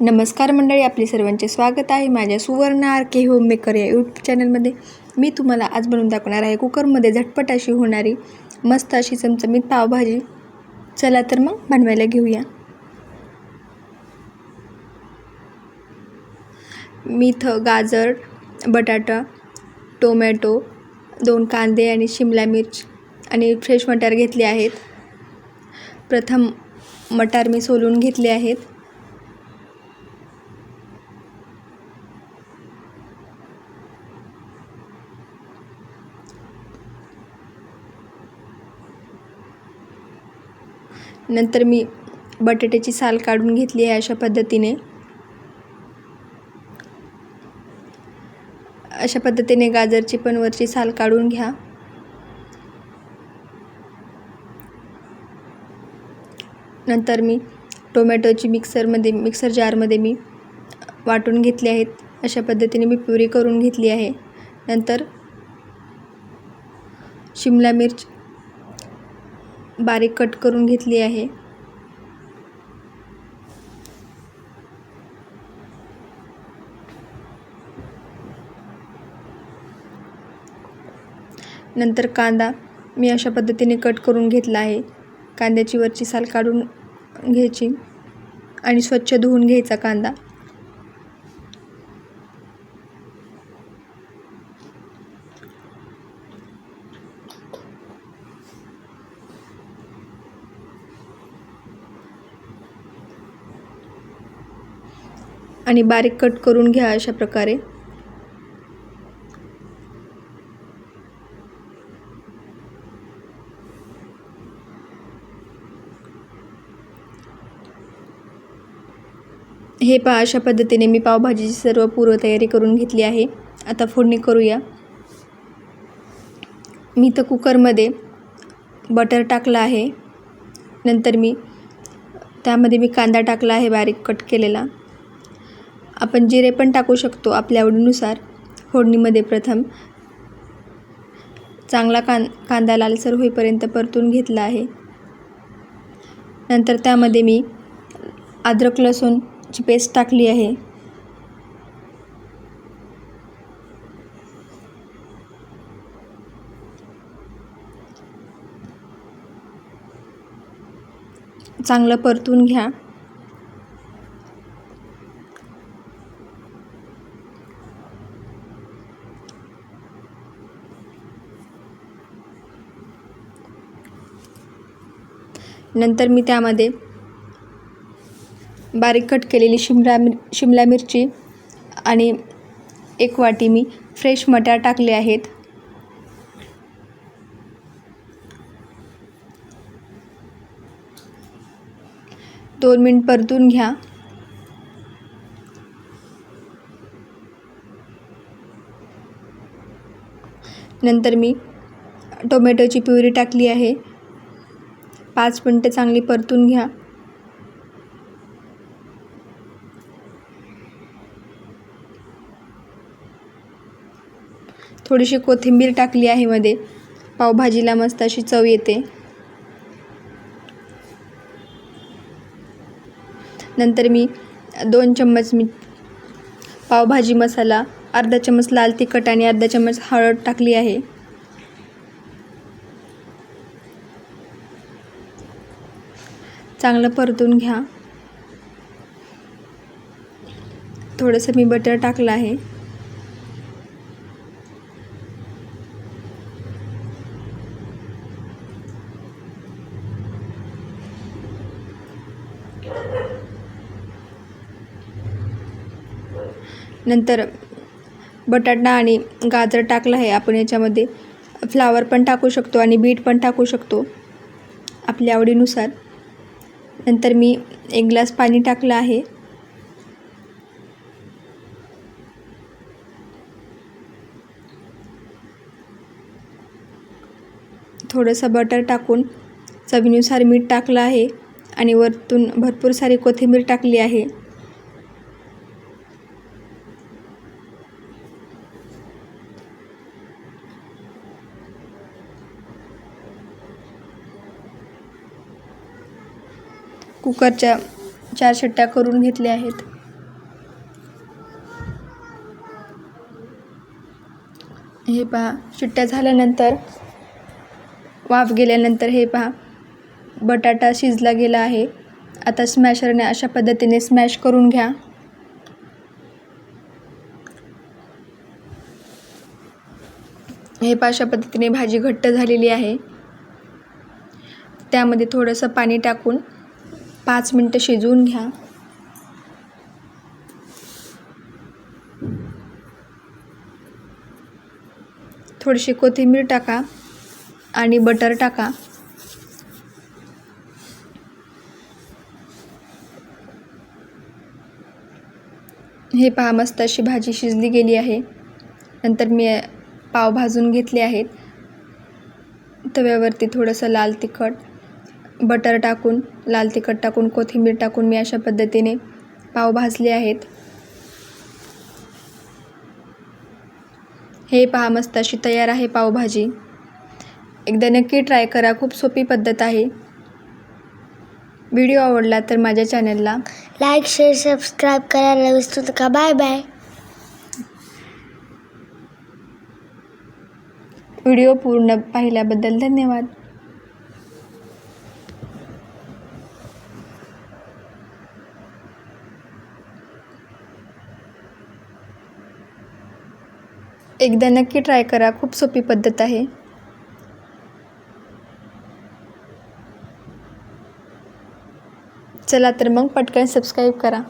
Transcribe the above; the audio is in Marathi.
नमस्कार मंडळी आपले सर्वांचे स्वागत आहे माझ्या Suvarna R K home maker या यूट्यूब चॅनलमध्ये मी तुम्हाला आज बनवून दाखवणार आहे कुकरमध्ये झटपट अशी होणारी मस्त अशी चमचमीत पावभाजी. चला तर मग बनवायला घेऊया. मी इथं गाजर बटाटा टोमॅटो दोन कांदे आणि शिमला मिर्च आणि फ्रेश मटार घेतले आहेत. प्रथम मटार मी सोलून घेतले आहेत. नंतर मी बटाट्याची साल काढून घेतली आहे अशा पद्धतीने. अशा पद्धतीने गाजरची पण वरची साल काढून घ्या. नंतर मी टोमॅटोची मिक्सरमध्ये मिक्सर जारमध्ये मी वाटून घेतले आहेत. अशा पद्धतीने मी प्युरी करून घेतली आहे. नंतर शिमला मिर्च बारीक कट करून घेतली आहे. नंतर कांदा मी अशा पद्धतीने कट करून घेतला आहे. कांद्याची वरची साल काढून घ्यायची आणि स्वच्छ धुवून घ्यायचा कांदा. आणि बारीक कट करून घ्या अशा प्रकारे. हे पहा अशा पद्धतीने मी पावभाजीची सर्व पूर्वतयारी करून घेतली आहे. आता फोडणी करूया. मी तर कुकरमध्ये बटर टाकलं आहे. नंतर मी त्यामध्ये मी कांदा टाकला आहे बारीक कट केलेला. आपण जिरे पण टाकू शकतो आपल्या आवडीनुसार. फोडणीमध्ये प्रथम चांगला कां कांदा लालसर होईपर्यंत परतून घेतला आहे. नंतर त्यामध्ये मी अद्रक लसूणची पेस्ट टाकली आहे. चांगलं परतून घ्या. नंतर मी त्यामध्ये बारीक कट केलेली शिमला मिर शिमला मिरची आणि एक वाटी मी फ्रेश मटार टाकले आहेत. दोन मिनिट परतून घ्या. नंतर मी टोमॅटोची प्युरी टाकली आहे. पाच मिनटं चांगली परतून घ्या. थोडीशी कोथिंबीर टाकली आहे मध्ये. पावभाजीला मस्त अशी चव येते. नंतर मी दोन चम्मच मी पावभाजी मसाला अर्धा चम्मच लाल तिखट आणि अर्धा चम्मच हळद टाकली आहे. चांगलं परतून घ्या. थोडंसं मी बटर टाकलं आहे. नंतर बटाटा आणि गाजर टाकलं आहे आपण याच्यामध्ये. फ्लावर पण टाकू शकतो आणि बीट पण टाकू शकतो. आपल्या आवडीनुसार. नंतर मी एक ग्लास पाणी टाकलं आहे. थोडंसं बटर टाकून चवीनुसार मीठ टाकलं आहे आणि वरतून भरपूर सारी कोथिंबीर टाकली आहे. कुकरच्या चार शिट्ट्या करून घेतल्या आहेत. हे पहा शिट्ट्या झाल्यानंतर वाफ गेल्यानंतर हे पहा बटाटा शिजला गेला आहे. आता स्मॅशरने अशा पद्धतीने स्मॅश करून घ्या. हे पहा अशा पद्धतीने भाजी घट्ट झालेली आहे. त्यामध्ये थोडंसं पाणी टाकून पाच मिनटं शिजवून घ्या. थोडीशी कोथिंबीर टाका आणि बटर टाका. हे पहा मस्त अशी भाजी शिजली गेली आहे. नंतर मी पाव भाजून घेतले आहेत. तव्यावरती थोडंसं लाल तिखट बटर टाकून लाल तिखट टाकून कोथिंबीर टाकून मी अशा पद्धतीने पाव भाजले आहेत. हे पहा मस्त अशी तयार आहे पावभाजी. एकदा नक्की ट्राय करा खूप सोपी पद्धत आहे. व्हिडिओ आवडला तर माझ्या चॅनलला लाईक शेअर सबस्क्राईब करायला विसरू नका. Bye bye. व्हिडिओ पूर्ण पाहिल्याबद्दल धन्यवाद. एकदा नक्की ट्राय करा. खूप सोपी पद्धत आहे. चला तर मग पटकन सबस्क्राईब करा.